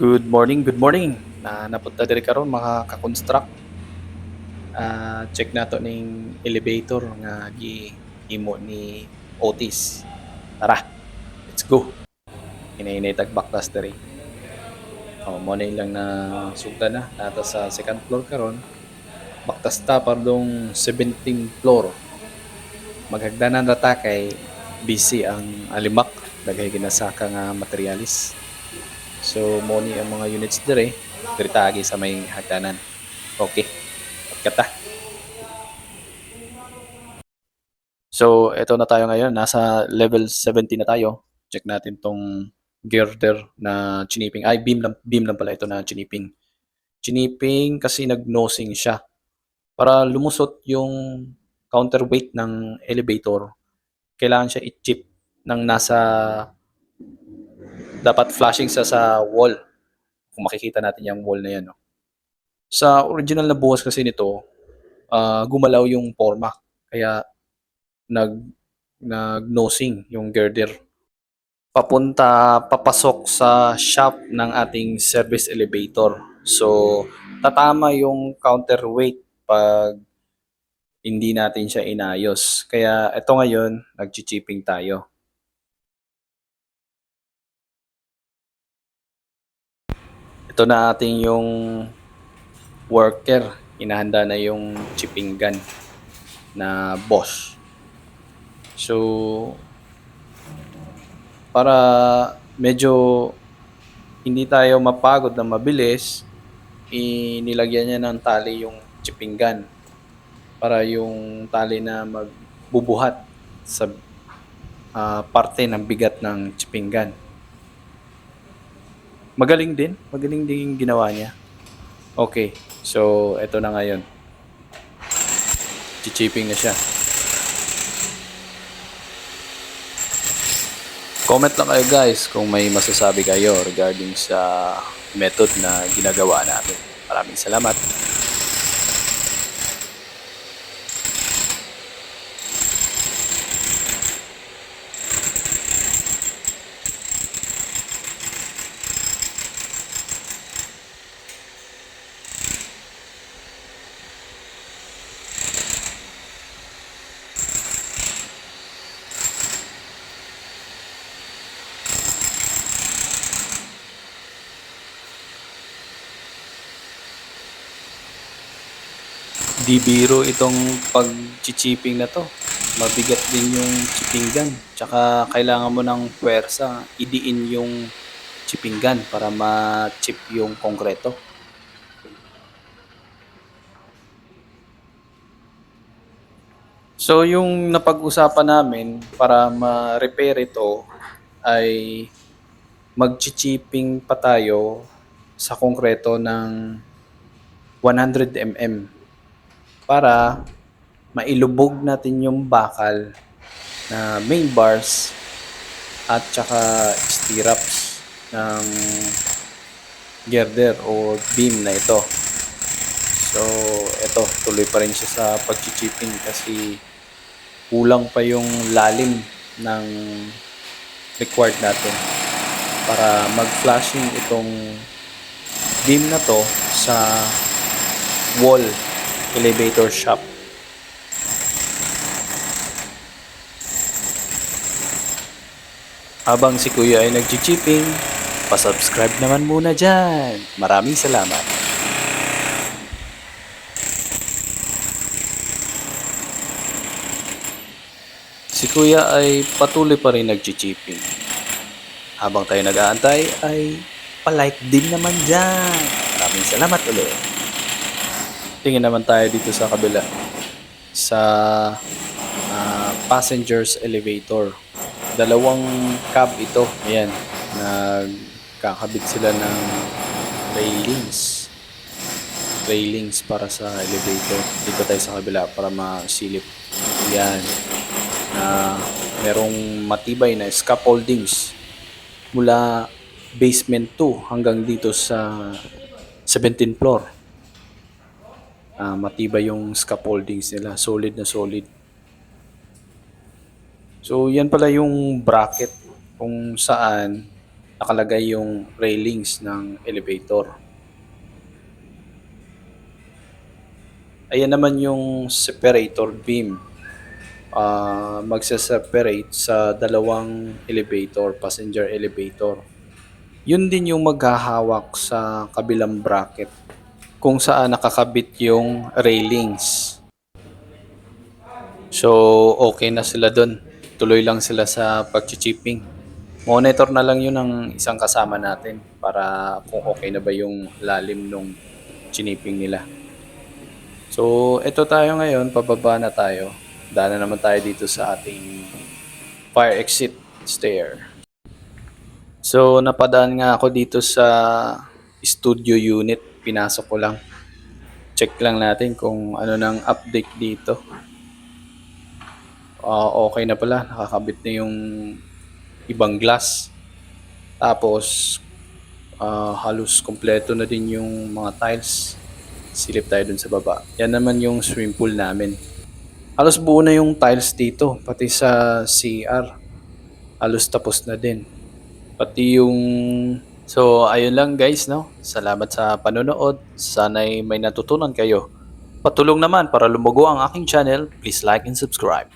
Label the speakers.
Speaker 1: Good morning, good morning. Na napunta diri karon mga ka-construct. Ah, check nato ning elevator nga gihimo ni Otis. Tara, let's go. Hinahinay tag baktas diri. Oh, mo na lang na sugda na nata sa second floor karon. Baktas ta pardong 17th floor. Maghagdanan ra ta kay busy ang alimak daghay ginasaka nga materialis. So, mo ni ang mga units dire, dire tagi sa may hagdanan. Okay. Kata. So, eto na tayo ngayon. Nasa level 70 na tayo. Check natin tong girder na chiniping. Ay, beam lang, beam lang pala ito na chiniping. Chiniping kasi nag-nosing siya. Para lumusot yung counterweight ng elevator, kailangan siya i-chip ng nasa dapat flashing sa sa wall. Kung makikita natin yung wall na yan. No? Sa original na buwas kasi nito, ah, gumalaw yung forma. Kaya nag nag-nosing yung girder. Papunta, papasok sa shaft ng ating service elevator. So, tatama yung counterweight pag hindi natin siya inayos. Kaya ito ngayon, nag-chipping tayo. Ito na ating yung worker. Inahanda na yung chipping gun na boss. So, para medyo hindi tayo mapagod na mabilis, inilagyan niya ng tali yung chipping gun para yung tali na magbubuhat sa ah, parte ng bigat ng chipping gun. Magaling din. Magaling din yung ginawa niya. Okay. So, eto na ngayon. Chichiping na siya. Comment lang kayo guys kung may masasabi kayo regarding sa method na ginagawa natin. Maraming salamat. Di biro itong pag-chipping na to. Mabigat din yung chipping gun. Tsaka kailangan mo ng puwersa, idiin yung chipping gun para ma-chip yung konkreto. So yung napag-usapan namin para ma-repair ito ay mag-chipping pa tayo sa konkreto ng 100 mm para mailubog natin yung bakal na main bars at saka stirrups ng girder o beam na ito. So, ito, tuloy pa rin siya sa pag-chipping kasi kulang pa yung lalim ng required natin para mag-flashing itong beam na to sa wall elevator shop. Habang si Kuya ay nag-chipping, pasubscribe naman muna dyan. Maraming salamat. Si Kuya ay patuloy pa rin nag-chipping. Habang tayo nag-aantay ay palike din naman dyan. Maraming salamat ulit. Tingin naman tayo dito sa kabila. Sa ah, passengers elevator. Dalawang cab ito. Ayan. Nagkakabit sila ng railings. Railings para sa elevator. Dito tayo sa kabila para masilip. Yan. Na merong matibay na scaffoldings mula basement 2 hanggang dito sa 17th floor. Ah, matibay yung scaffoldings nila, solid na solid. So, yan pala yung bracket kung saan nakalagay yung railings ng elevator. Ayan naman yung separator beam. Ah, magse-separate sa dalawang elevator, passenger elevator. Yun din yung maghahawak sa kabilang bracket kung saan nakakabit yung railings. So, okay na sila dun. Tuloy lang sila sa pag-chipping. Monitor na lang yun ng isang kasama natin para kung okay na ba yung lalim nung chiniping nila. So, ito tayo ngayon, pababa na tayo. Daan na naman tayo dito sa ating fire exit stair. So, napadaan nga ako dito sa studio unit. Pinasok ko lang. Check lang natin kung ano nang update dito. Ah, okay na pala. Nakakabit na yung ibang glass. Tapos, ah, halos kompleto na din yung mga tiles. Silip tayo dun sa baba. Yan naman yung swimming pool namin. Halos buo na yung tiles dito, pati sa CR. Halos tapos na din. Pati yung... So, ayun lang guys, no? Salamat sa panonood. Sana'y may natutunan kayo. Patulong naman para lumugo ang aking channel. Please like and subscribe.